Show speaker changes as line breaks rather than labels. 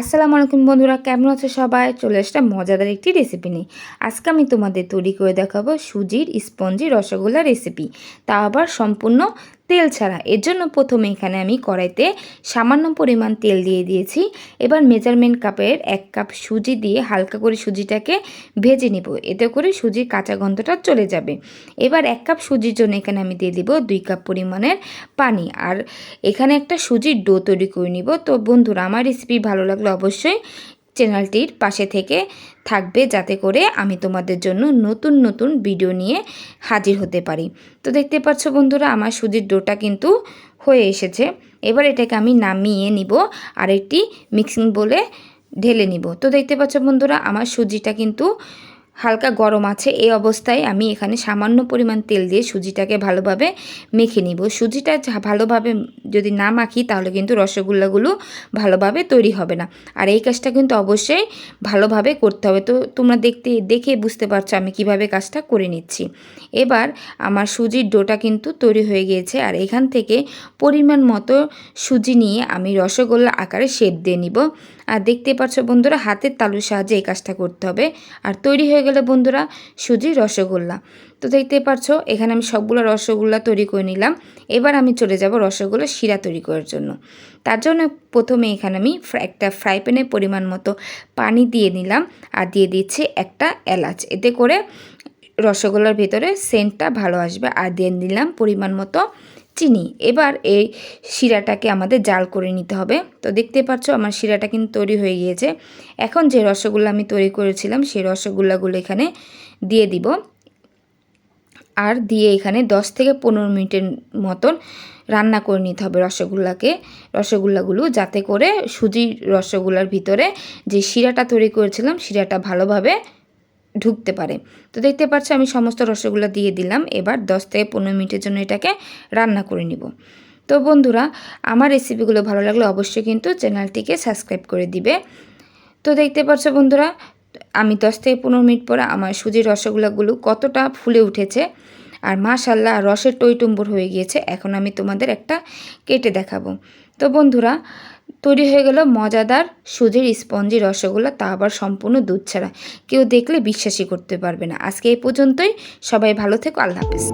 আসসালামু আলাইকুম বন্ধুরা, কেমন আছো সবাই? চলে আসলাম মজাদার একটি রেসিপি নিয়ে। আজকে আমি তোমাদের তৈরি করে দেখাবো সুজির স্পঞ্জি রসগোল্লা রেসিপি তা আবার সম্পূর্ণ তেল ছাড়া। এর জন্য প্রথমে এখানে আমি কড়াইতে সামান্য পরিমাণ তেল দিয়ে দিয়েছি। এবার মেজারমেন্ট কাপের এক কাপ সুজি দিয়ে হালকা করে সুজিটাকে ভেজে নিব। এতে করে সুজির কাঁচা গন্ধটা চলে যাবে। এবার এক কাপ সুজির জন্য এখানে আমি দিয়ে দিব দুই কাপ পরিমাণের পানি। আর এখানে একটা সুজির ডো তৈরি করে নিব। তো বন্ধুরা, আমার রেসিপি ভালো লাগলে অবশ্যই চ্যানেলটির পাশে থেকে থাকবে যাতে করে আমি তোমাদের জন্য নতুন নতুন ভিডিও নিয়ে হাজির হতে পারি। তো দেখতে পাচ্ছ বন্ধুরা, আমার সুজির ডোটা কিন্তু হয়ে এসেছে। এবার এটাকে আমি নামিয়ে নিব আর একটি মিক্সিং বলে ঢেলে নিব। তো দেখতে পাচ্ছ বন্ধুরা, আমার সুজিটা কিন্তু হালকা গরম আছে, এই অবস্থায় আমি এখানে সামান্য পরিমাণ তেল দিয়ে সুজিটাকে ভালোভাবে মেখে নিব। সুজিটা ভালোভাবে যদি না মাখি তাহলে কিন্তু রসগোল্লাগুলো ভালোভাবে তৈরি হবে না। আর এই কাজটা কিন্তু অবশ্যই ভালোভাবে করতে হবে। তো তোমরা দেখতে, দেখে বুঝতে পারছ আমি কীভাবে কাজটা করে নিচ্ছি। এবার আমার সুজির ডোটা কিন্তু তৈরি হয়ে গিয়েছে আর এখান থেকে পরিমাণ মতো সুজি নিয়ে আমি রসগোল্লা আকারে শেপ দিয়ে নিব। আর দেখতে পাচ্ছ বন্ধুরা, হাতের তালুর সাহায্যে এই কাজটা করতে হবে। আর তৈরি হয়ে গেলে বন্ধুরা সুজি, রসগোল্লা। তো দেখতে পাচ্ছ এখানে আমি সবগুলো রসগোল্লা তৈরি করে নিলাম। এবার আমি চলে যাব রসগোল্লা শিরা তৈরি করার জন্য। তার জন্য প্রথমে এখানে আমি একটা ফ্রাই প্যানে পরিমাণ মতো পানি দিয়ে নিলাম আর দিয়ে দিচ্ছি একটা এলাচ। এতে করে রসগোল্লার ভেতরে সেন্টটা ভালো আসবে। আর দিয়ে নিলাম পরিমাণ মতো চিনি। এবার এই শিরাটাকে আমাদের জাল করে নিতে হবে। তো দেখতে পাচ্ছ আমার শিরাটা কিন্তু তৈরি হয়ে গিয়েছে। এখন যে রসগোল্লা আমি তৈরি করেছিলাম, সেই রসগোল্লাগুলো এখানে দিয়ে দিব। আর দিয়ে এখানে 10 থেকে পনেরো মিনিটের মতন রান্না করে নিতে হবে রসগোল্লাকে। রসগোল্লাগুলো যাতে করে সুজির রসগোল্লার ভিতরে যে শিরাটা তৈরি করেছিলাম, শিরাটা ভালোভাবে ঢুকতে পারে। তো দেখতে পাচ্ছ আমি সমস্ত রসগোল্লা দিয়ে দিলাম। এবার দশ থেকে পনেরো মিনিটের জন্য এটাকে রান্না করে নিব। তো বন্ধুরা, আমার রেসিপিগুলো ভালো লাগলে অবশ্যই কিন্তু চ্যানেলটিকে সাবস্ক্রাইব করে দিবে। তো দেখতে পাচ্ছ বন্ধুরা, আমি দশ থেকে পনেরো মিনিট পরে আমার সুজির রসগোল্লাগুলো কতটা ফুলে উঠেছে। আর মাশাল্লাহ রসের টইটুম্বর হয়ে গিয়েছে। এখন আমি তোমাদের একটা কেটে দেখাবো। তো বন্ধুরা, তৈরি হয়ে গেল মজাদার সুজির স্পঞ্জি রসগোল্লা। তা আবার সম্পূর্ণ দুধ ছাড়া কেউ দেখলে বিশ্বাসই করতে পারবে না। আজকে এই পর্যন্তই। সবাই ভালো থেকো। আল্লাহ হাফিজ।